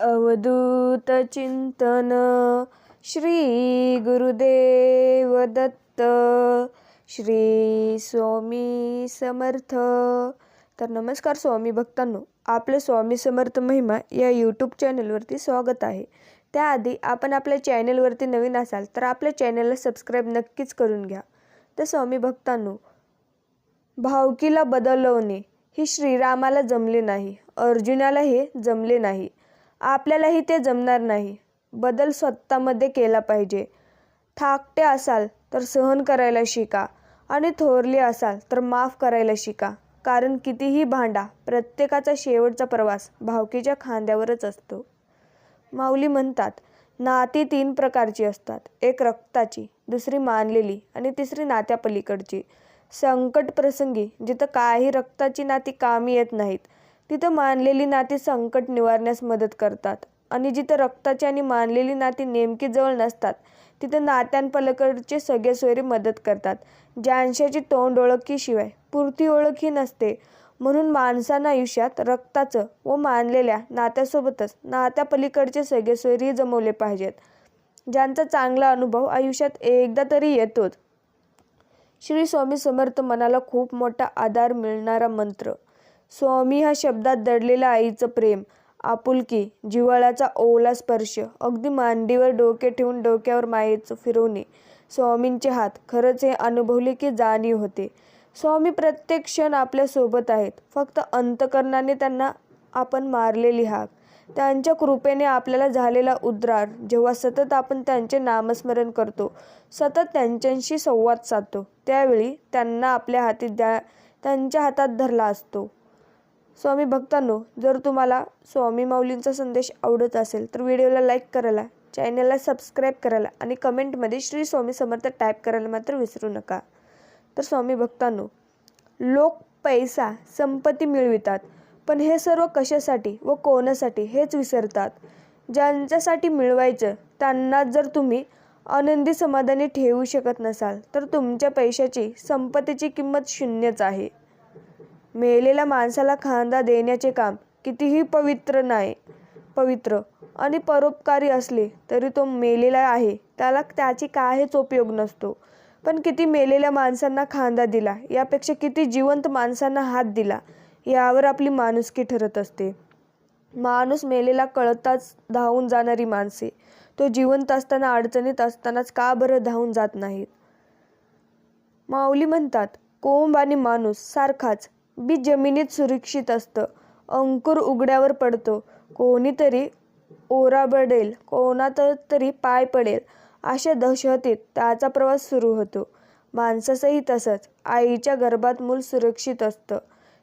अवधूत चिंतन श्री गुरुदेव दत्त श्री स्वामी समर्थ. तर नमस्कार स्वामी भक्तांनो आपलं स्वामी समर्थ महिमा या यूट्यूब चॅनलवरती स्वागत आहे. त्याआधी आपण आपल्या चॅनलवरती नवीन असाल तर आपल्या चॅनलला सबस्क्राईब नक्कीच करून घ्या. तर स्वामी भक्तांनो भावकीला बदलवणे ही श्रीरामाला जमले नाही अर्जुनाला हे जमले नाही. आपल्यालाही ते जमणार नाही. बदल स्वतःमध्ये केला पाहिजे. थाकटे असाल तर सहन करायला शिका आणि थोरले असाल तर माफ करायला शिका. कारण कितीही भांडा प्रत्येकाचा शेवटचा प्रवास भावकीच्या खांद्यावरच असतो. माऊली म्हणतात नाती तीन प्रकारची असतात. एक रक्ताची दुसरी मानलेली आणि तिसरी नात्यापलीकडची. संकट प्रसंगी जिथं काही रक्ताची नाती कामी येत नाहीत तिथं मानलेली नाती संकट निवारण्यास मदत करतात. आणि जिथं रक्ताची आणि मानलेली नाती नेमकी जवळ नसतात तिथं नात्यांपलकडचे सगळे सोयरे मदत करतात. ज्यांशाची तोंड ओळखीशिवाय पुरती ओळखही नसते. म्हणून माणसानं आयुष्यात रक्ताचं व मानलेल्या नात्यासोबतच नात्यापलीकडचे सगळे सोयरी जमवले पाहिजेत. ज्यांचा चांगला अनुभव आयुष्यात एकदा तरी येतोच. श्री स्वामी समर्थ मनाला खूप मोठा आधार मिळणारा मंत्र. स्वामी ह्या शब्दात दडलेलं आईचं प्रेम आपुलकी जिव्हाळ्याचा ओला स्पर्श अगदी मांडीवर डोके ठेवून डोक्यावर मायेचं फिरवणे स्वामींचे हात. खरंच हे अनुभवले की जाणीव होते. स्वामी प्रत्येक क्षण आपल्यासोबत आहेत. फक्त अंतकरणाने त्यांना आपण मारलेली हाक. त्यांच्या कृपेने आपल्याला झालेला उद्रार. जेव्हा सतत आपण त्यांचे नामस्मरण करतो सतत त्यांच्याशी संवाद साधतो त्यावेळी त्यांना आपल्या हाती द्या त्यांच्या हातात धरला असतो. स्वामी भक्तांनो जर तुम्हाला स्वामी माऊलींचा संदेश आवडत असेल तर व्हिडिओला लाईक करायला चॅनलला सबस्क्राईब करायला आणि कमेंटमध्ये श्री स्वामी समर्थ टाईप करायला मात्र विसरू नका. तर स्वामी भक्तांनो लोक पैसा संपत्ती मिळवितात पण हे सर्व कशासाठी व कोणासाठी हेच विसरतात? ज्यांच्यासाठी मिळवायचं त्यांना जर तुम्ही आनंदी समाधानी ठेवू शकत नसाल तर तुमच्या पैशाची संपत्तीची किंमत शून्यच आहे. मेलेल्या माणसाला खांदा देण्याचे काम कितीही पवित्र नाही पवित्र आणि परोपकारी असले तरी तो मेलेला आहे. त्याला त्याची काहीच उपयोग नसतो. पण किती मेलेल्या माणसांना खांदा दिला यापेक्षा किती जिवंत माणसांना हात दिला यावर आपली माणुसकी ठरत असते. माणूस मेलेला कळताच धावून जाणारी माणसे. तो जिवंत असताना अडचणीत असतानाच का बरं धावून जात नाहीत? माऊली म्हणतात कोंब आणि माणूस सारखाच बी जमिनीत सुरक्षित असतं. अंकुर उघड्यावर पडतो. कोणीतरी ओराबडेल कोणात तरी पाय पडेल अशा दहशतीत त्याचा प्रवास सुरू होतो. माणसाचंही तसंच. आईच्या गर्भात मूल सुरक्षित असतं.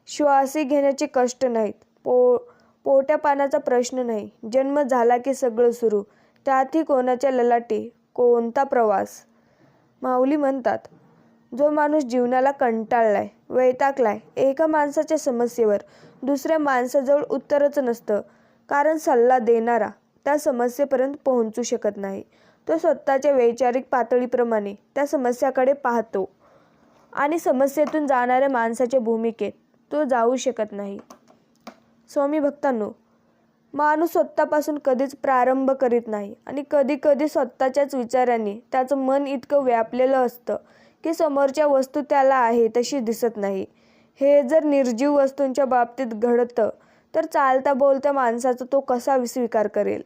श्वासी घेण्याचे कष्ट नाहीत. पो पोट्या पाण्याचा प्रश्न नाही. जन्म झाला की सगळं सुरू. त्यातही कोणाच्या ललाटी? कोणता प्रवास? माऊली म्हणतात जो माणूस जीवनाला कंटाळलाय वैतागलाय एका माणसाच्या समस्येवर दुसऱ्या माणसाजवळ उत्तरच नसतं. कारण सल्ला देणारा त्या समस्येपर्यंत पोहोचू शकत नाही. तो स्वतःच्या वैचारिक पातळीप्रमाणे त्या समस्याकडे पाहतो आणि समस्येतून जाणाऱ्या माणसाच्या भूमिकेत तो जाऊ शकत नाही. स्वामी भक्तांनो माणूस स्वतःपासून कधीच प्रारंभ करीत नाही आणि कधी कधी स्वतःच्याच विचारांनी त्याचं मन इतकं व्यापलेलं असतं की समोरच्या वस्तू त्याला आहे तशी दिसत नाही. हे जर निर्जीव वस्तूंच्या बाबतीत घडतं तर चालता बोलत्या माणसाचा तो कसा स्वीकार करेल?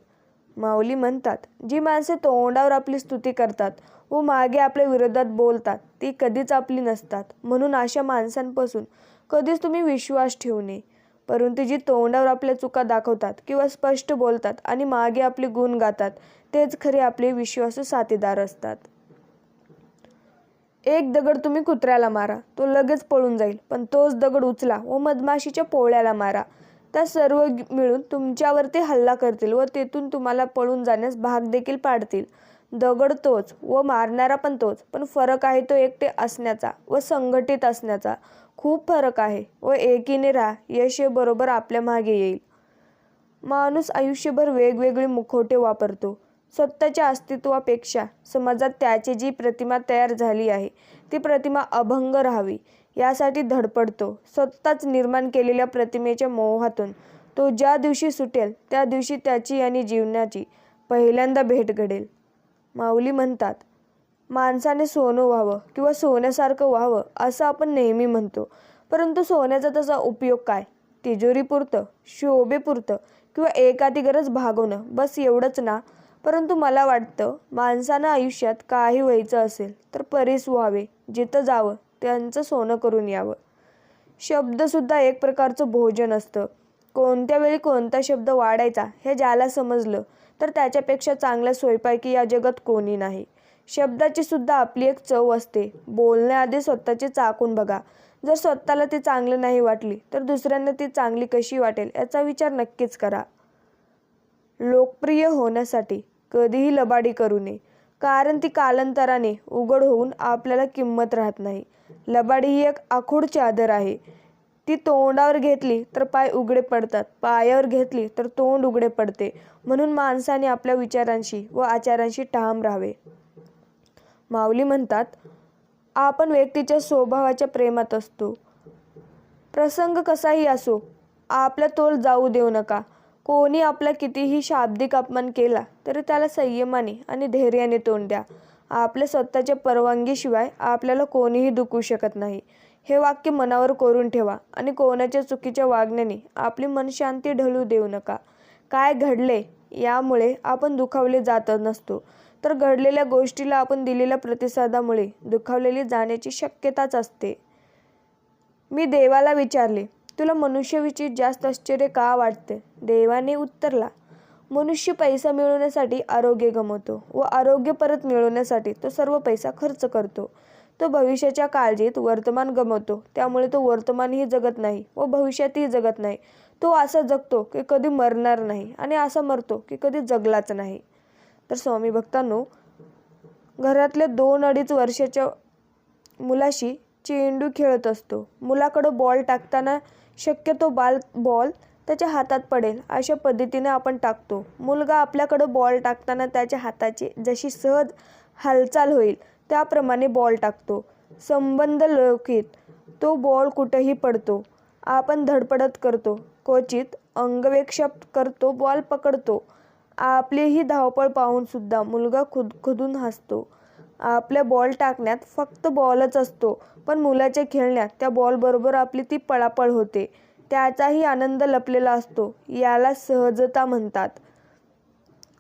माऊली म्हणतात जी माणसे तोंडावर आपली स्तुती करतात व मागे आपल्या विरोधात बोलतात ती कधीच आपली नसतात. म्हणून अशा माणसांपासून कधीच तुम्ही विश्वास ठेवू नये. परंतु जी तोंडावर आपल्या चुका दाखवतात किंवा स्पष्ट बोलतात आणि मागे आपले गुण गातात तेच खरे आपले विश्वासू साथीदार असतात. एक दगड तुम्ही कुत्र्याला मारा तो लगेच पळून जाईल पण तोच दगड उचला व मधमाशीच्या पोळ्याला मारा. त्या सर्व मिळून तुमच्यावरती हल्ला करतील व तेथून तुम्हाला पळून जाण्यास भाग देखील पाडतील. दगड तोच व मारणारा पण तोच पण फरक आहे तो एकटे असण्याचा व संघटित असण्याचा. खूप फरक आहे व एकीने राहा यश बरोबर आपल्या मागे येईल. माणूस आयुष्यभर वेगवेगळी मुखवटे वापरतो. स्वतःच्या अस्तित्वापेक्षा समाजात त्याची जी प्रतिमा तयार झाली आहे ती प्रतिमा अभंग राहावी यासाठी धडपडतो. स्वतःच निर्माण केलेल्या प्रतिमेच्या मोहातून तो ज्या दिवशी सुटेल त्या दिवशी त्याची आणि जीवनाची पहिल्यांदा भेट घडेल. माऊली म्हणतात माणसाने सोनं व्हावं किंवा सोन्यासारखं व्हावं असं आपण नेहमी म्हणतो. परंतु सोन्याचा तसा उपयोग काय? तिजोरीपुरतं शोभेपुरतं किंवा एखादी गरज भागवणं बस एवढंच ना. परंतु मला वाटतं माणसानं आयुष्यात काही व्हायचं असेल तर परीस व्हावे जिथं जावं त्यांचं सोनं करून यावं. शब्दसुद्धा एक प्रकारचं भोजन असतं. कोणत्या वेळी कोणता शब्द वाढायचा हे ज्याला समजलं तर त्याच्यापेक्षा चांगल्या स्वयंपाकी या जगात कोणी नाही. शब्दाची सुद्धा आपली एक चव असते. बोलण्याआधी स्वतःची चाकून बघा. जर स्वतःला ती चांगली नाही वाटली तर दुसऱ्यांना ती चांगली कशी वाटेल याचा विचार नक्कीच करा. लोकप्रिय होण्यासाठी कधीही लबाडी करू नये. कारण ती कालांतराने उघड होऊन आपल्याला किंमत राहत नाही. लबाडी ही एक आखूड चादर आहे. ती तोंडावर घेतली तर पाय उघडे पडतात. पायावर घेतली तर तोंड उघडे पडते. म्हणून माणसाने आपल्या विचारांशी व आचारांशी ठाम राहावे. माऊली म्हणतात आपण व्यक्तीच्या स्वभावाच्या प्रेमात असतो. प्रसंग कसाही असो आपला तोल जाऊ देऊ नका. कोणी आपला कितीही शाब्दिक अपमान केला तरी त्याला संयमाने आणि धैर्याने तोंड द्या. आपल्या स्वतःच्या परवानगीशिवाय आपल्याला कोणीही दुखवू शकत नाही. हे वाक्य मनावर करून ठेवा आणि कोणाच्या चुकीच्या वागण्याने आपली मनशांती ढळू देऊ नका. काय घडले यामुळे आपण दुखावले जात नसतो. तर घडलेल्या गोष्टीला आपण दिलेल्या प्रतिसादामुळे दुखावलेली जाण्याची शक्यताच असते. मी देवाला विचारले तुला मनुष्याविषयी जास्त आश्चर्य का वाटते? देवाने उत्तरला मनुष्य पैसा मिळवण्यासाठी आरोग्य गमवतो व आरोग्य परत मिळवण्यासाठी तो सर्व पैसा खर्च करतो. तो भविष्याच्या काळजीत वर्तमान गमवतो. त्यामुळे तो वर्तमानही जगत नाही व भविष्यातही जगत नाही. तो असा जगतो की कधी मरणार नाही आणि असा मरतो की कधी जगलाच नाही. तर स्वामी भक्तांनो घरातल्या दोन अडीच वर्षाच्या मुलाशी चेंडू खेळत असतो. मुलाकडं बॉल टाकताना शक्यतो बाल बॉल त्याच्या हातात पडेल अशा पद्धतीने आपण टाकतो. मुलगा आपल्याकडं बॉल टाकताना त्याच्या हाताची जशी सहज हालचाल होईल त्याप्रमाणे बॉल टाकतो. संबंध लौकित तो बॉल कुठेही पडतो. आपण धडपडत करतो क्वचित अंगवेक्षप करतो बॉल पकडतो. आपलीही धावपळ पाहूनसुद्धा मुलगा खुद खुदून हसतो. आपल्या बॉल टाकण्यात फक्त बॉलच असतो. पण मुलाच्या खेळण्यात त्या बॉलबरोबर आपली ती पळापळ होते. त्याचाही आनंद लपलेला असतो. याला सहजता म्हणतात.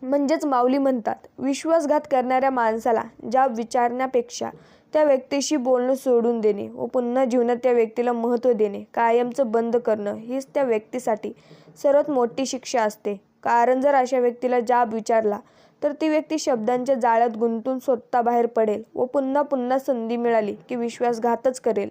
म्हणजेच माऊली म्हणतात विश्वासघात करणाऱ्या माणसाला ज्या विचारण्यापेक्षा त्या व्यक्तीशी बोलणं सोडून देणे व पुन्हा जीवनात त्या व्यक्तीला महत्त्व देणे कायमचं बंद करणं हीच त्या व्यक्तीसाठी सर्वात मोठी शिक्षा असते. कारण जर अशा व्यक्तीला जाब विचारला तर ती व्यक्ती शब्दांच्या जाळ्यात गुंतून स्वतः बाहेर पडेल व पुन्हा पुन्हा संधी मिळाली की विश्वासघातच करेल.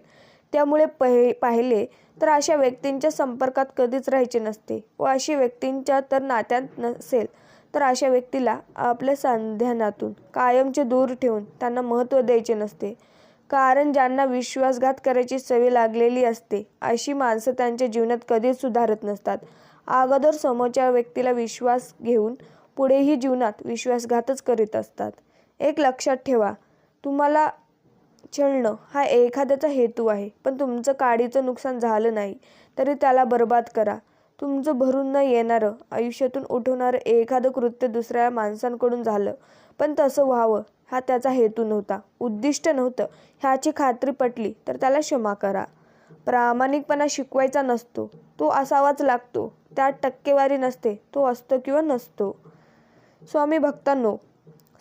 त्यामुळे पहि पाहिले तर अशा व्यक्तींच्या संपर्कात कधीच राहायचे नसते व अशी व्यक्तींच्या तर नात्यात नसेल तर अशा व्यक्तीला आपल्या संध्यानातून कायमचे दूर ठेवून त्यांना महत्त्व द्यायचे नसते. कारण ज्यांना विश्वासघात करायची सवय लागलेली असते अशी माणसं त्यांच्या जीवनात कधीच सुधारत नसतात. अगोदर समोरच्या व्यक्तीला विश्वास घेऊन पुढेही जीवनात विश्वासघातच करीत असतात. एक लक्षात ठेवा तुम्हाला छळणं हा एखाद्याचा हेतू आहे पण तुमचं काडीचं नुकसान झालं नाही तरी त्याला बर्बाद करा. तुमचं भरून न येणारं आयुष्यातून उठवणारं एखादं कृत्य दुसऱ्या माणसांकडून झालं पण तसं व्हावं हा त्याचा हेतू नव्हता. उद्दिष्ट नव्हतं. ह्याची खात्री पटली तर त्याला क्षमा करा. प्रामाणिकपणा शिकवायचा नसतो. तो असावाच लागतो. त्यात टक्केवारी नसते. तो असतो किंवा नसतो. स्वामी भक्तांनो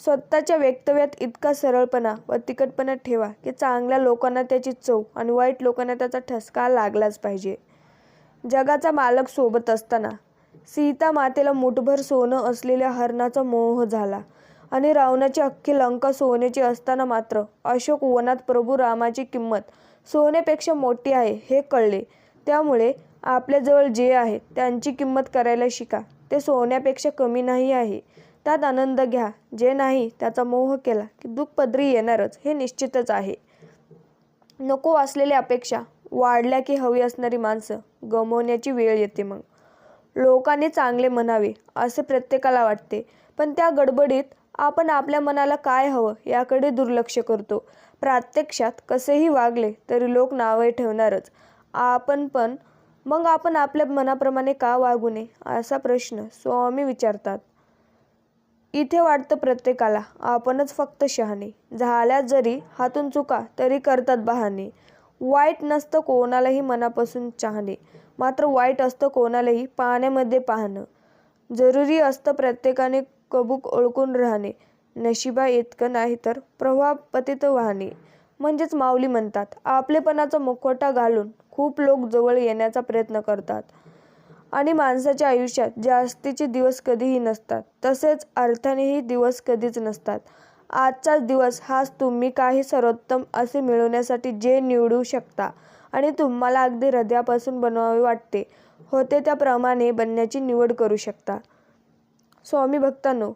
स्वतःच्या वक्तव्यात इतका सरळपणा व तिखटपणा ठेवा की चांगल्या लोकांना त्याची चव आणि वाईट लोकांना त्याचा ठसका लागलाच पाहिजे. जगाचा मालक सोबत असताना सीता मातेला मुठभर सोनं असलेल्या हरणाचा मोह झाला आणि रावणाची अख्खी लंका सोन्याची असताना मात्र अशोक वनात प्रभू रामाची किंमत सोन्यापेक्षा मोठी आहे हे कळले. त्यामुळे आपल्याजवळ जे आहे त्यांची किंमत करायला शिका. ते सोन्यापेक्षा कमी नाही आहे. त्यात आनंद घ्या. जे नाही त्याचा मोह केला की दुःख पदरी येणारच हे निश्चितच आहे. नको असलेल्या अपेक्षा वाढल्या की हवी असणारी माणसं गमवण्याची वेळ येते मग. लोकांनी चांगले म्हणावे असे प्रत्येकाला वाटते. पण त्या गडबडीत आपण आपल्या मनाला काय हवं याकडे दुर्लक्ष करतो. प्रत्यक्षात कसेही वागले तरी लोक नावे ठेवणारच. आपण पण मग आपण आपल्या मनाप्रमाणे का वागू नये असा प्रश्न स्वामी विचारतात. इथे वाटतं प्रत्येकाला आपणच फक्त शहाणे. झाल्या जरी हातून चुका तरी करतात बहाणे. वाईट नसतं कोणालाही मनापासून चाहणे. मात्र वाईट असतं कोणालाही पाहण्यामध्ये पाहणं. जरुरी असतं प्रत्येकाने कबूक ओळखून राहणे. नशिबा इतकं नाही तर प्रवाह पतित वाहणे. म्हणजेच माऊली म्हणतात आपलेपणाचा मुखवटा घालून खूप लोक जवळ येण्याचा प्रयत्न करतात. आणि माणसाच्या आयुष्यात जास्तीचे दिवस कधीही नसतात. तसेच अर्थानेही दिवस कधीच नसतात. आजचाच दिवस हाच तुम्ही काही सर्वोत्तम असे मिळवण्यासाठी जे निवडू शकता आणि तुम्हाला अगदी हृदयापासून बनवावे वाटते होते त्याप्रमाणे बनण्याची निवड करू शकता. स्वामी भक्तांनो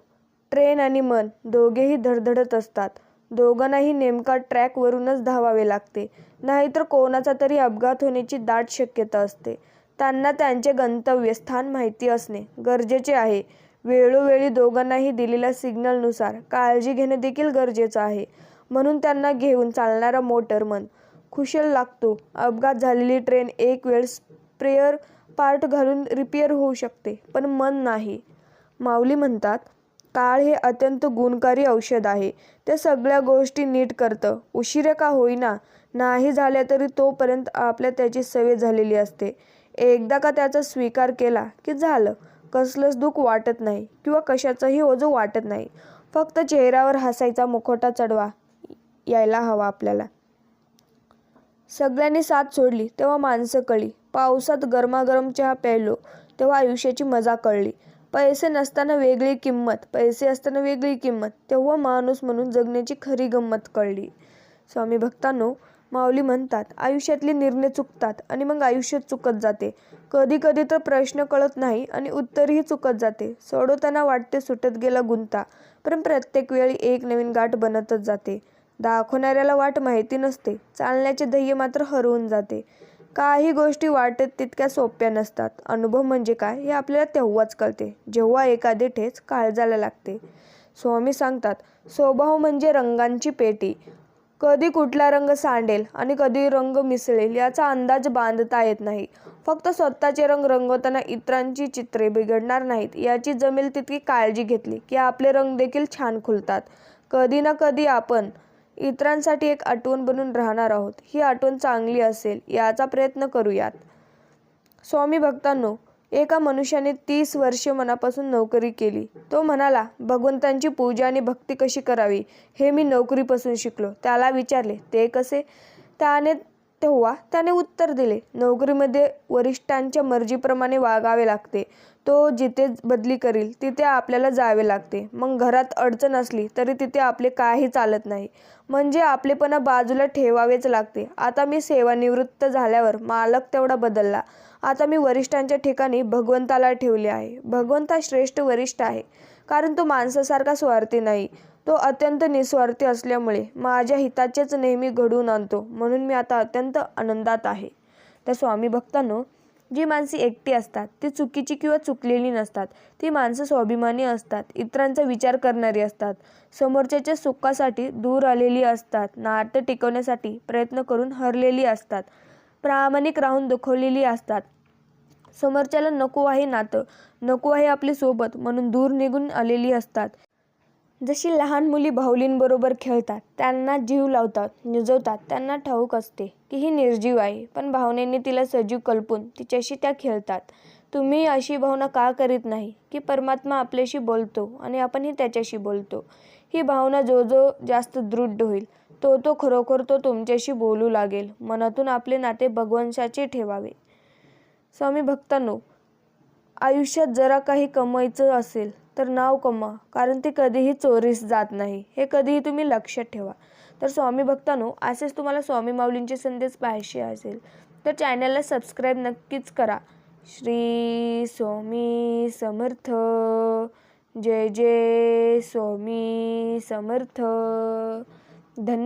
ट्रेन आणि मन दोघेही धडधडत असतात. दोघांनाही नेमका ट्रॅकवरूनच धावावे लागते. नाहीतर कोणाचा तरी अपघात होण्याची दाट शक्यता असते. त्यांना त्यांचे गंतव्य स्थान माहिती असणे गरजेचे आहे. वेळोवेळी दोघांनाही दिलेल्या सिग्नलनुसार काळजी घेणे देखील गरजेचं आहे. म्हणून त्यांना घेऊन चालणारा मोटर मन. खुशल लागतो. अपघात झालेली ट्रेन एक वेळ स्प्रेअर पार्ट घालून रिपेअर होऊ शकते पण मन नाही. माऊली म्हणतात काळ हे अत्यंत गुणकारी औषध आहे. ते सगळ्या गोष्टी नीट करतं. उशिरा का होईना? नाही झाल्या तरी तोपर्यंत आपल्या त्याची सवय झालेली असते. एकदा का त्याचा स्वीकार केला की झालं कसलंच दुःख वाटत नाही किंवा कशाचंही ओझं वाटत नाही. फक्त चेहऱ्यावर हसायचा मुखोटा चढवा यायला हवा आपल्याला. सगळ्यांनी साथ सोडली तेव्हा माणसं कळली. पावसात गरमागरम चहा प्यायलो तेव्हा आयुष्याची मजा कळली. पैसे नसताना वेगळी किंमत पैसे असताना वेगळी किंमत तेव्हा माणूस म्हणून जगण्याची खरी गंमत कळली. स्वामी भक्तांनो माऊली म्हणतात आयुष्यातले निर्णय चुकतात आणि मग आयुष्य चुकत जाते. कधी कधी तर प्रश्न कळत नाही आणि उत्तरही चुकत जाते. सोडवताना वाटते सुटत गेला गुंता पण प्रत्येक वेळी एक नवीन गाठ बनतच जाते. दाखवणाऱ्याला वाट माहिती नसते. चालण्याचे ध्येय मात्र हरवून जाते. काही गोष्टी वाटत तितक्या सोप्या नसतात. अनुभव म्हणजे काय हे आपल्याला तेव्हाच कळते जेव्हा एखादी ठेच काळजाला लागते. स्वामी सांगतात स्वभाव म्हणजे रंगांची पेटी. कधी कुठला रंग सांडेल आणि कधी रंग मिसळेल याचा अंदाज बांधता येत नाही. फक्त स्वतःचे रंग रंगवताना इतरांची चित्रे बिघडणार नाहीत याची जमेल तितकी काळजी घेतली की आपले रंग देखील छान खुलतात. कधी ना कधी आपण इतरांसाठी एक आठवण बनून राहणार आहोत. ही आठवण चांगली असेल याचा प्रयत्न करूयात. स्वामी भक्तांनो एका मनुष्याने तीस वर्षे मनापासून नोकरी केली. तो म्हणाला भगवंतांची पूजा आणि भक्ती कशी करावी? हे मी नोकरीपासून शिकलो त्याला विचारले ते कसे त्याने तेव्हा त्याने उत्तर दिले नोकरीमध्ये वरिष्ठांच्या मर्जीप्रमाणे वागावे लागते. तो जिथे बदली करील तिथे आपल्याला जावे लागते. मग घरात अडचण असली तरी तिथे आपले काही चालत नाही. म्हणजे आपलेपणा बाजूला ठेवावेच लागते. आता मी सेवानिवृत्त झाल्यावर मालक तेवढा बदलला. आता मी वरिष्ठांच्या ठिकाणी भगवंताला ठेवले आहे. भगवंता श्रेष्ठ वरिष्ठ आहे. कारण तो माणसासारखा स्वार्थी नाही. तो अत्यंत निस्वार्थी असल्यामुळे माझ्या हिताचेच नेहमी घडवून आणतो. म्हणून मी आता अत्यंत आनंदात आहे. तर स्वामी भक्तांनो जी माणसे एकटी असतात ती चुकीची किंवा चुकलेली नसतात. ती माणसं स्वाभिमानी असतात. इतरांचा विचार करणारी असतात. समोरच्याच्या सुखासाठी दूर आलेली असतात. नाट्य टिकवण्यासाठी प्रयत्न करून हरलेली असतात. प्रामाणिक राहून दुखवलेली असतात. समोरच्याला नको आहे नातं नको आहे आपली सोबत म्हणून दूर निघून आलेली असतात. जशी लहान मुली बाहुलींबरोबर खेळतात त्यांना जीव लावतात निजवतात त्यांना ठाऊक असते की ही निर्जीव आहे पण भावनेने तिला सजीव कल्पून तिच्याशी त्या खेळतात. तुम्ही अशी भावना का करीत नाही की परमात्मा आपल्याशी बोलतो आणि आपणही त्याच्याशी बोलतो? ही भावना जो जो जास्त दृढ होईल. तो तो खरोखर तो तुमच्याशी बोलू लागेल. मनातून आपले नाते भगवंशाचे ठेवावे. स्वामी भक्तांनो आयुष्यात जरा काही कमायचं असेल तर नाव कमा कारण ते कधीही चोरीस जात नाही. हे कधीही तुम्ही लक्षात ठेवा. तर स्वामी भक्तांनो असेच तुम्हाला स्वामी माऊलींचे संदेश पाहायचे असेल तर चॅनलला सबस्क्राईब नक्कीच करा. श्री स्वामी समर्थ. जय जय स्वामी समर्थ. धन्य